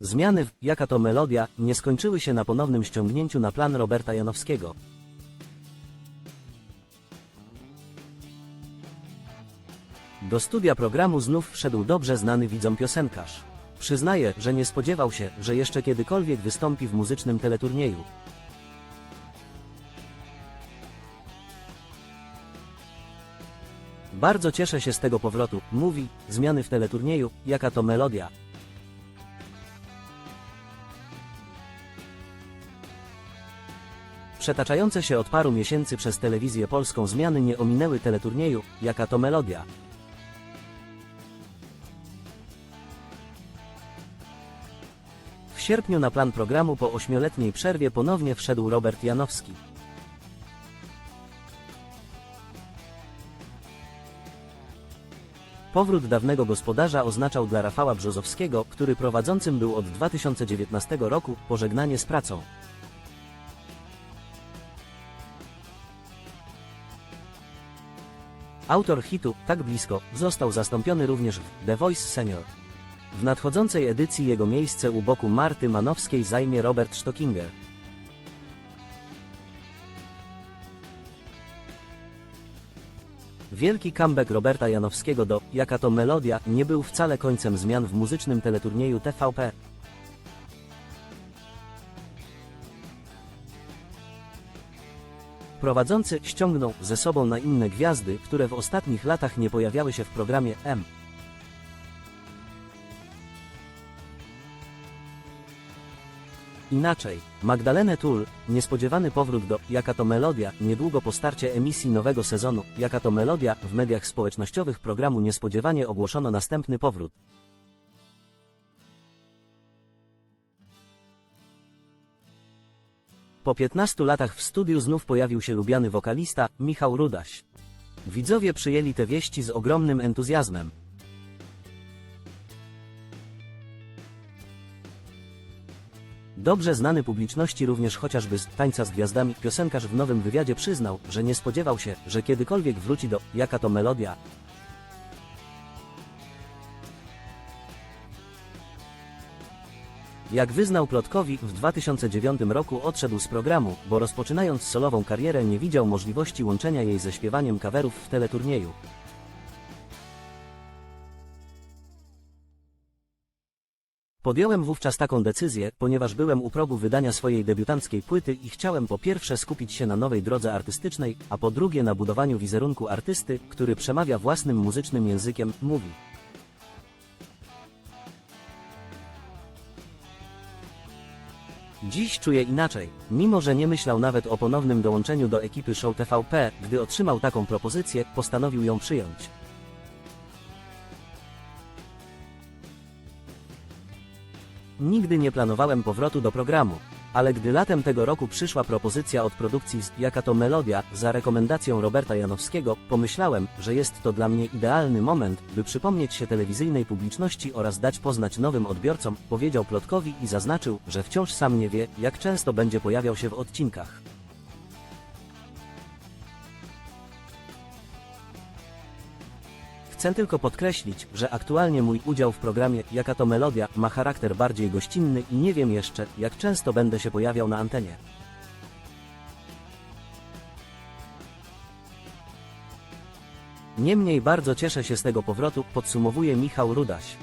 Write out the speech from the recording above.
Zmiany w Jaka to melodia nie skończyły się na ponownym ściągnięciu na plan Roberta Janowskiego. Do studia programu znów wszedł dobrze znany widzom piosenkarz. Przyznaje, że nie spodziewał się, że jeszcze kiedykolwiek wystąpi w muzycznym teleturnieju. Bardzo cieszę się z tego powrotu, mówi, zmiany w teleturnieju, jaka to melodia. Przetaczające się od paru miesięcy przez telewizję polską zmiany nie ominęły teleturnieju, jaka to melodia. W sierpniu na plan programu po ośmioletniej przerwie ponownie wszedł Robert Janowski. Powrót dawnego gospodarza oznaczał dla Rafała Brzozowskiego, który prowadzącym był od 2019 roku, pożegnanie z pracą. Autor hitu Tak blisko został zastąpiony również w The Voice Senior. W nadchodzącej edycji jego miejsce u boku Marty Manowskiej zajmie Robert Stockinger. Wielki comeback Roberta Janowskiego do Jaka to melodia nie był wcale końcem zmian w muzycznym teleturnieju TVP. Prowadzący ściągnął ze sobą na inne gwiazdy, które w ostatnich latach nie pojawiały się w programie M. Inaczej, Magdalenę Tul, niespodziewany powrót do Jaka to melodia, niedługo po starcie emisji nowego sezonu Jaka to melodia, w mediach społecznościowych programu niespodziewanie ogłoszono następny powrót. Po 15 latach w studiu znów pojawił się lubiany wokalista, Michał Rudaś. Widzowie przyjęli te wieści z ogromnym entuzjazmem. Dobrze znany publiczności również chociażby z Tańca z Gwiazdami, piosenkarz w nowym wywiadzie przyznał, że nie spodziewał się, że kiedykolwiek wróci do Jaka to melodia. Jak wyznał Plotkowi, w 2009 roku odszedł z programu, bo rozpoczynając solową karierę nie widział możliwości łączenia jej ze śpiewaniem coverów w teleturnieju. Podjąłem wówczas taką decyzję, ponieważ byłem u progu wydania swojej debiutanckiej płyty i chciałem po pierwsze skupić się na nowej drodze artystycznej, a po drugie na budowaniu wizerunku artysty, który przemawia własnym muzycznym językiem, mówi. Dziś czuję inaczej. Mimo, że nie myślał nawet o ponownym dołączeniu do ekipy Show TVP, gdy otrzymał taką propozycję, postanowił ją przyjąć. Nigdy nie planowałem powrotu do programu, ale gdy latem tego roku przyszła propozycja od produkcji z Jaka to Melodia za rekomendacją Roberta Janowskiego, pomyślałem, że jest to dla mnie idealny moment, by przypomnieć się telewizyjnej publiczności oraz dać poznać nowym odbiorcom, powiedział Plotkowi i zaznaczył, że wciąż sam nie wie, jak często będzie pojawiał się w odcinkach. Chcę tylko podkreślić, że aktualnie mój udział w programie Jaka to Melodia ma charakter bardziej gościnny i nie wiem jeszcze, jak często będę się pojawiał na antenie. Niemniej bardzo cieszę się z tego powrotu, podsumowuje Michał Rudaś.